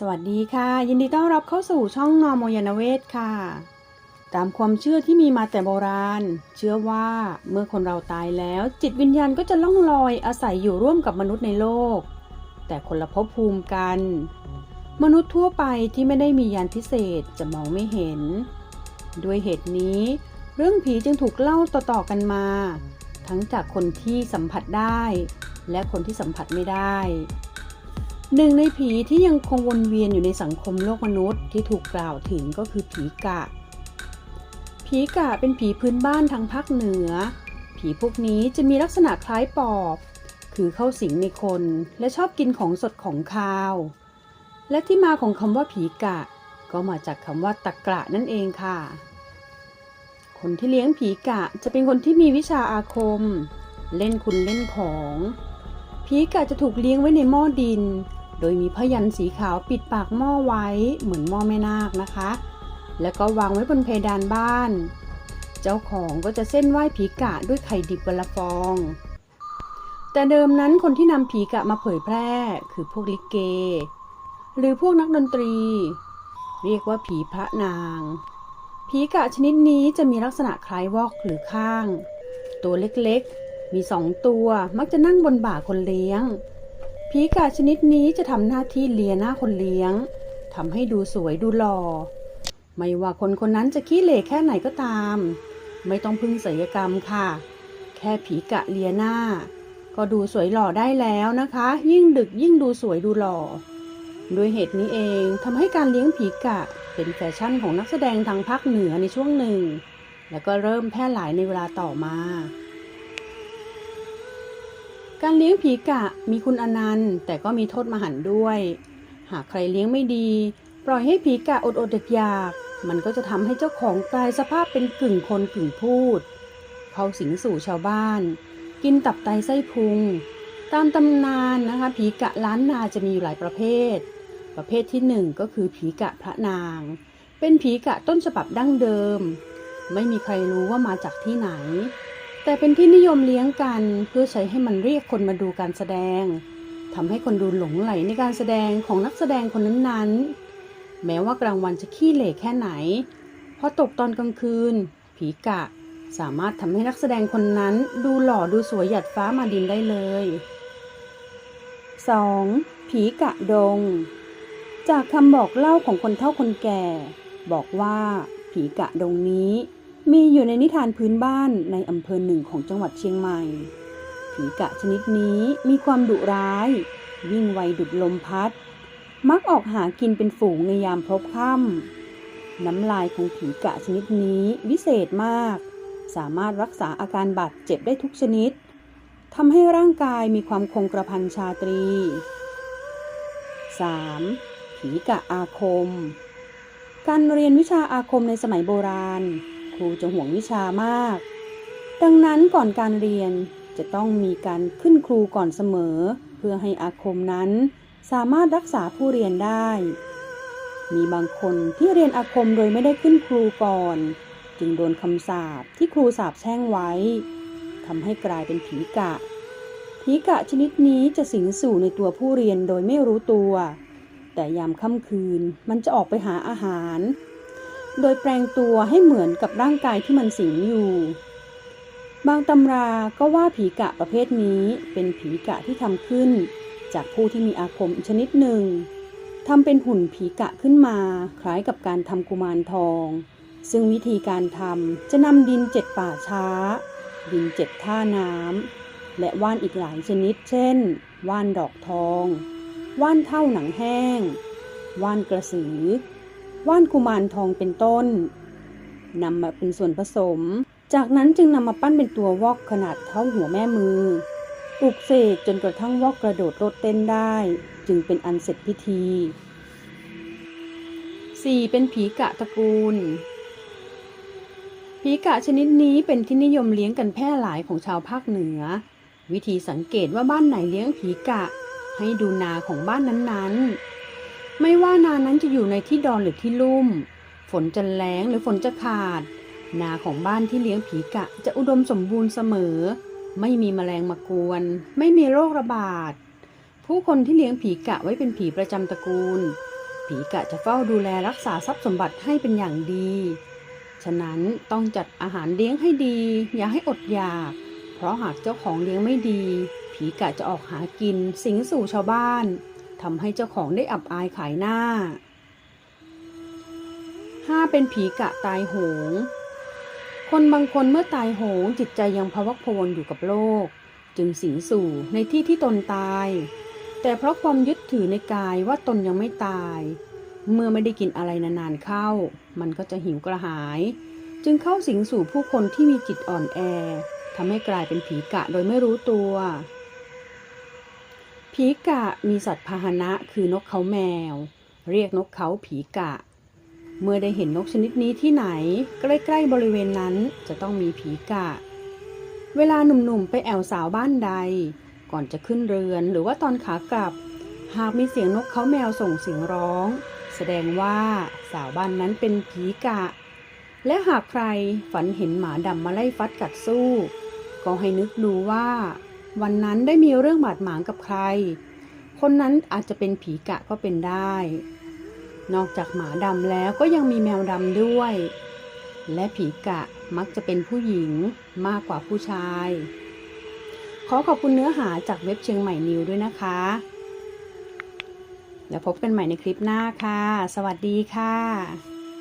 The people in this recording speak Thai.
สวัสดีค่ะ ยินดีต้อนรับเข้าสู่ช่องนอมยานเวศค่ะ ตามความเชื่อที่มีมาแต่โบราณ เชื่อว่าเมื่อคนเราตายแล้ว จิตวิญญาณก็จะล่องลอยอาศัยอยู่ร่วมกับมนุษย์ในโลก แต่คนละภพภูมิกัน มนุษย์ทั่วไปที่ไม่ได้มียานพิเศษจะมองไม่เห็น ด้วยเหตุนี้ เรื่องผีจึงถูกเล่าต่อๆกันมา ทั้งจากคนที่สัมผัสได้ และคนที่สัมผัสไม่ได้ หนึ่งในผีที่ยังคงวนเวียนอยู่ในสังคมโลกมนุษย์ที่ถูกกล่าวถึงก็คือผีกะ ผีกะเป็นผีพื้นบ้านทางภาคเหนือ ผีพวกนี้จะมีลักษณะคล้ายปอบ คือเข้าสิงในคนและชอบกินของสดของคาว และที่มาของคำว่าผีกะ ก็มาจากคำว่าตะกระนั่นเองค่ะ คนที่เลี้ยงผีกะจะเป็นคนที่มีวิชาอาคม เล่นคุณเล่นของผีกะจะถูกเลี้ยงไว้ในหม้อดิน โดยมีพยันสีขาวปิดปากหม้อไว้เหมือนหม้อแม่นาคนะคะ แล้วก็วางไว้บนเพดานบ้าน เจ้าของก็จะเส้นไหว้ผีกะด้วยไข่ดิบวันละฟอง แต่เดิมนั้นคนที่นำผีกะมาเผยแพร่คือพวกลิเก หรือพวกนักดนตรี เรียกว่าผีพระนางผีกะชนิดนี้จะมีลักษณะคล้ายวอกหรือข้าง ตัวเล็กๆ มีสองตัวมักจะนั่งบนบ่าคนเลี้ยง ผีกาชนิดนี้จะทำหน้าที่เลียหน้าคนเลี้ยงทำให้ดูสวยดูหล่อไม่ว่าคนคนนั้นจะขี้เหร่แค่ไหนก็ตาม ไม่ต้องพึ่งศัลยกรรมค่ะ แค่ผีกะเลียหน้า ก็ดูสวยหล่อได้แล้วนะคะ ยิ่งดึกยิ่งดูสวยดูหล่อด้วยเหตุนี้เองทำให้การเลี้ยงผีกะเป็นแฟชั่นของนักแสดงทางภาคเหนือในช่วงหนึ่ง แล้วก็เริ่มแพร่หลายในเวลาต่อมา การเลี้ยงผีกะมีคุณอนันต์ แต่ก็มีโทษมหันด้วย หากใครเลี้ยงไม่ดี ปล่อยให้ผีกะอดอดอยากๆมันก็จะทำให้เจ้าของกลายสภาพเป็นกึ่งคนกึ่งพูด เข้าสิงสู่ชาวบ้าน กินตับไตไส้พุง ตามตำนานนะคะผีกะล้านนาจะมีอยู่หลายประเภท ประเภทที่หนึ่งก็คือผีกะพระนาง เป็นผีกะต้นฉบับดั้งเดิม ไม่มีใครรู้ว่ามาจากที่ไหน แต่เป็นที่นิยมเลี้ยงกันเพื่อใช้ให้มันเรียกคนมาดูการแสดงทำให้คนดูหลงไหลในการแสดงของนักแสดงคนนั้นๆ แม้ว่ากลางวันจะขี้เหร่แค่ไหน พอตกตอนกลางคืน ผีกะสามารถทำให้นักแสดงคนนั้นดูหล่อดูสวยหยัดฟ้ามาดินได้เลย 2. ผีกะดง จากคำบอกเล่าของคนเฒ่าคนแก่ บอกว่า ผีกะดงนี้ มีอยู่ในนิทานพื้นบ้านในอำเภอหนึ่งของจังหวัดเชียงใหม่ ผีกะชนิดนี้มีความดุร้าย วิ่งไวดุดลมพัด มักออกหากินเป็นฝูงในยามพบค่ำน้ำลายของผีกะชนิดนี้วิเศษมาก สามารถรักษาอาการบาดเจ็บได้ทุกชนิดทำให้ร่างกายมีความคงกระพันชาตรี 3. ผีกะอาคม การเรียนวิชาอาคมในสมัยโบราณ ครูจะห่วงวิชามาก ดังนั้นก่อนการเรียนจะต้องมีการขึ้นครูก่อนเสมอ เพื่อให้อาคมนั้นสามารถรักษาผู้เรียนได้ มีบางคนที่เรียนอาคมโดยไม่ได้ขึ้นครูก่อน จึงโดนคำสาปที่ครูสาปแช่งไว้ทำให้กลายเป็นผีกะ ผีกะชนิดนี้จะสิงสู่ในตัวผู้เรียนโดยไม่รู้ตัว แต่ยามค่ำคืนมันจะออกไปหาอาหาร โดยแปลงตัวให้เหมือนกับร่างกายที่มันสิงอยู่ บางตำราก็ว่าผีกะประเภทนี้เป็นผีกะที่ทำขึ้น จากผู้ที่มีอาคมชนิดหนึ่งทำเป็นหุ่นผีกะขึ้นมาคล้ายกับการทำกุมารทอง ซึ่งวิธีการทำจะนำดินเจ็ดป่าช้า ดินเจ็ดท่าน้ำและว่านอีกหลายชนิด เช่น ว่านดอกทอง ว่านเท่าหนังแห้ง ว่านกระสือ ว่านกุมารทองเป็นต้นนำมาเป็นส่วนผสม จากนั้นจึงนำมาปั้นเป็นตัววอกขนาดเท่าหัวแม่มือปลุกเสกจนกระทั่งวอกกระโดดโลดเต้นได้ จึงเป็นอันเสร็จพิธี 4. เป็นผีกะตระกูล ผีกะชนิดนี้เป็นที่นิยมเลี้ยงกันแพร่หลายของชาวภาคเหนือ วิธีสังเกตว่าบ้านไหนเลี้ยงผีกะ ให้ดูนาของบ้านนั้นๆ ไม่ว่านานั้นจะอยู่ในที่ดอนหรือที่ลุ่ม ฝนจะแล้งหรือฝนจะขาด นาของบ้านที่เลี้ยงผีกะจะอุดมสมบูรณ์เสมอ ไม่มีแมลงมากวน ไม่มีโรคระบาด ผู้คนที่เลี้ยงผีกะไว้เป็นผีประจำตระกูล ผีกะจะเฝ้าดูแลรักษาทรัพย์สมบัติให้เป็นอย่างดี ฉะนั้นต้องจัดอาหารเลี้ยงให้ดี อย่าให้อดอยาก เพราะหากเจ้าของเลี้ยงไม่ดี ผีกะจะออกหากินสิงสู่ชาวบ้าน ทำให้เจ้าของได้อับอายขายหน้าห้าเป็นผีกะตายโหง คนบางคนเมื่อตายโหงจิตใจยังพวักพวนอยู่กับโลก จึงสิงสู่ในที่ที่ตนตาย แต่เพราะความยึดถือในกายว่าตนยังไม่ตาย เมื่อไม่ได้กินอะไรนานๆเข้า มันก็จะหิวกระหาย จึงเข้าสิงสู่ผู้คนที่มีจิตอ่อนแอทำให้กลายเป็นผีกะโดยไม่รู้ตัว ผีกะมีสัตว์พาหนะคือนกเขาแมว เรียกนกเขาผีกะ เมื่อได้เห็นนกชนิดนี้ที่ไหน ใกล้ๆบริเวณนั้นจะต้องมีผีกะ เวลาหนุ่มๆไปแอวสาวบ้านใด ก่อนจะขึ้นเรือนหรือว่าตอนขากลับ หากมีเสียงนกเขาแมวส่งเสียงร้อง แสดงว่าสาวบ้านนั้นเป็นผีกะ และหากใครฝันเห็นหมาดำมาไล่ฟัดกัดสู้ ก็ให้นึกดูว่า วันนั้นได้มีเรื่องบาดหมางกับใคร คนนั้นอาจจะเป็นผีกะก็เป็นได้ นอกจากหมาดำแล้วก็ยังมีแมวดำด้วย และผีกะมักจะเป็นผู้หญิงมากกว่าผู้ชาย ขอขอบคุณเนื้อหาจากเว็บเชียงใหม่นิวด้วยนะคะแล้วพบกันใหม่ในคลิปหน้าค่ะ สวัสดีค่ะ